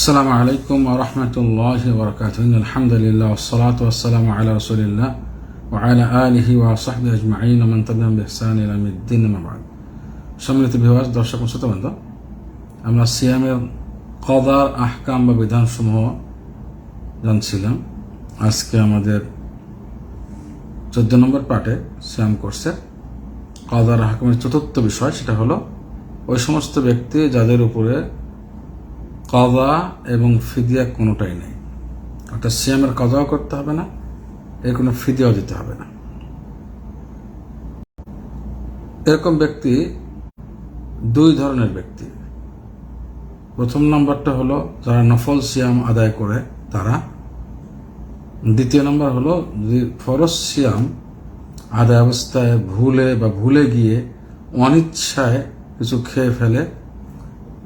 আসসালামু আলাইকুম রহমতুল্লাহ বরকাত আলহামদুলিল্লাহ ওসলাত ওসালাম আল্লাহ রসুলিল্লাহ ওয়ালা আলহি ওয়াসাহদ আজমাইন। ওমান তাবিআম বিহসান ইলা ইয়াউমিদ্দিন মাবাদ সম্মানিত বিভাগ দর্শক শ্রোতাবৃন্দ আমরা সিয়ামের কদার, আহকাম বা বিধানসমূহ জানছিলাম। আজকে আমাদের চোদ্দ নম্বর পার্টে সিয়াম কোর্সের কদার, আহকামের চতুর্থ বিষয়, সেটা হলো ওই সমস্ত ব্যক্তি যাদের উপরে কদা এবং ফিদিয়া কোনোটাই নেই। অর্থাৎ সিয়ামের কদাও করতে হবে না, এর কোনো ফিদিয়াও দিতে হবে না। এরকম ব্যক্তি দুই ধরনের ব্যক্তি। প্রথম নম্বরটা হলো যারা নফল সিয়াম আদায় করে, তারা। দ্বিতীয় নম্বর হলো যদি ফরজ সিয়াম আদায় অবস্থায় ভুলে বা ভুলে গিয়ে অনিচ্ছায় কিছু খেয়ে ফেলে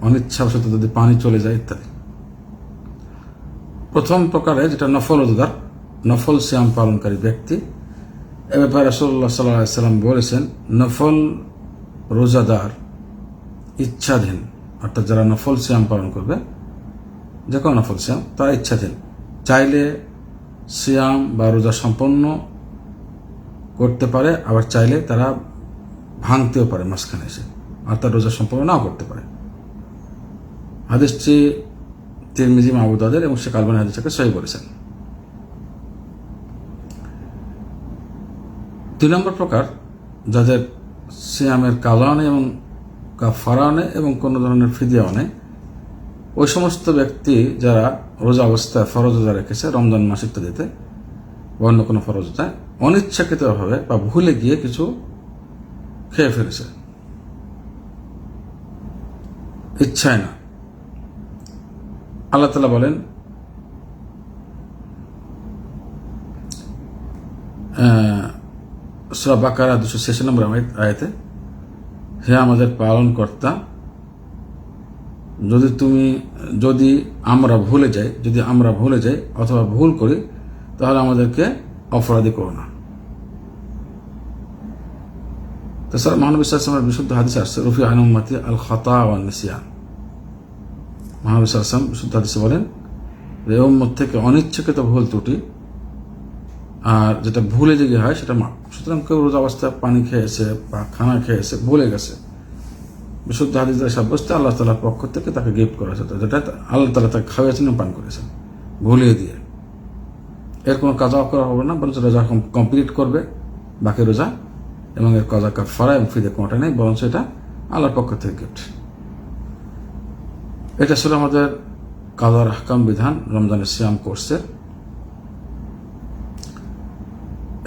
অনিচ্ছাবশত যদি পানি চলে যায় ইত্যাদি। প্রথম প্রকারে যেটা নফল রোজগার নফল শ্যাম পালনকারী ব্যক্তি, এ ব্যাপারে সাল্লাহ সাল্লাম বলেছেন, নফল রোজাদার ইচ্ছাধীন, অর্থাৎ যারা নফল শ্যাম পালন করবে, যে কোনো নফল শ্যাম তারা ইচ্ছাধীন। চাইলে শ্যাম বা রোজা সম্পন্ন করতে পারে, আবার চাইলে তারা ভাঙতেও পারে মাঝখানে এসে, অর্থাৎ রোজা সম্পন্ন নাও করতে পারে। হাদিসটি তিরমিজি মাহবুদাদের এবং শেখ আলবানি হাদিসটাকে সহি বলেছেন। দুই নম্বর প্রকার, যাদের সিয়ামের কালানে এবং কাফারানে এবং কোনো ধরনের ফিদিয়াও নেই, ওই সমস্ত ব্যক্তি যারা রোজা অবস্থায় ফরজ রোজা রেখেছে, রমজান মাস ইত্যাদিতে, বা অন্য কোনো ফরজ অনিচ্ছাকৃতভাবে বা ভুলে গিয়ে কিছু খেয়ে ফেলেছে। ইচ্ছায় না। আল্লাহ তালা বলেন সুরা বাকারা দুশো ছেষট্টি নম্বর আয়তে হে আমাদের পালন কর্তা যদি তুমি, যদি আমরা ভুলে যাই, যদি আমরা ভুলে যাই অথবা ভুল করি, তাহলে আমাদেরকে অপরাধী করো না। তাছাড়া মহানবী সাল্লামের বিশুদ্ধ হাদিস আসছে রফি আনুমাতি আল খতা ওয়ান নিসিয়ান মহানবী সাল্লাম বিশুদ্ধ বলেন যে উম্মত থেকে অনিচ্ছাকৃত ভুল ত্রুটি আর যেটা ভুলে যে হয় সেটা মাপ সুতরাং কেউ রোজা অবস্থায় পানি খেয়েছে বা খানা খেয়েছে, ভুলে গেছে। বিশুদ্ধ হাদিস সাব্যস্ত, আল্লাহ তালার পক্ষ থেকে তাকে গিফট করা হয়েছে। যেটা আল্লাহ তালা তাকে খাওয়াইছেন পান করেছেন, ভুলিয়ে দিয়ে। এর কোনো কাজা করা হবে না, বরঞ্চ রোজা কমপ্লিট করবে, বাকি রোজা এবং এর কাজা কাপ ফরা এবং ফিদে কোনোটা নেই, বরঞ্চ এটা আল্লাহর পক্ষ থেকে গিফট। এটা ছিল আমাদের কাদার হাকাম বিধান, রমজানের সিয়াম কোর্সের।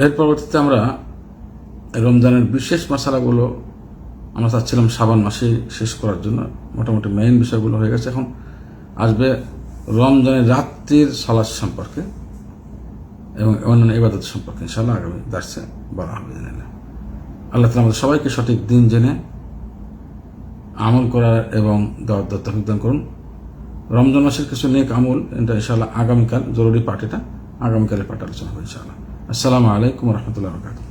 এর পরবর্তীতে আমরা রমজানের বিশেষ মশালাগুলো আমরা চাচ্ছিলাম সাবান মাসে শেষ করার জন্য। মোটামুটি মেইন বিষয়গুলো হয়ে গেছে। এখন আসবে রমজানের রাত্রির সালাদ সম্পর্কে এবং অন্যান্য ইবাদত সম্পর্কে ইনশাল্লাহ আগামী দার্সে বলা হবে আল্লাহ তালা আমাদের সবাইকে সঠিক দিন জেনে আমল করার এবং দেওয়ার দান করুন। রমজান মাসের কিছু নেক আমল, এটা ইনশাল্লাহ আগামীকাল, জরুরি পার্টিটা আগামীকালের পাঠ আলোচনা হবে ইনশাআল্লাহ। আসসালামু আলাইকুম রহমতুল্লাহ বরকাত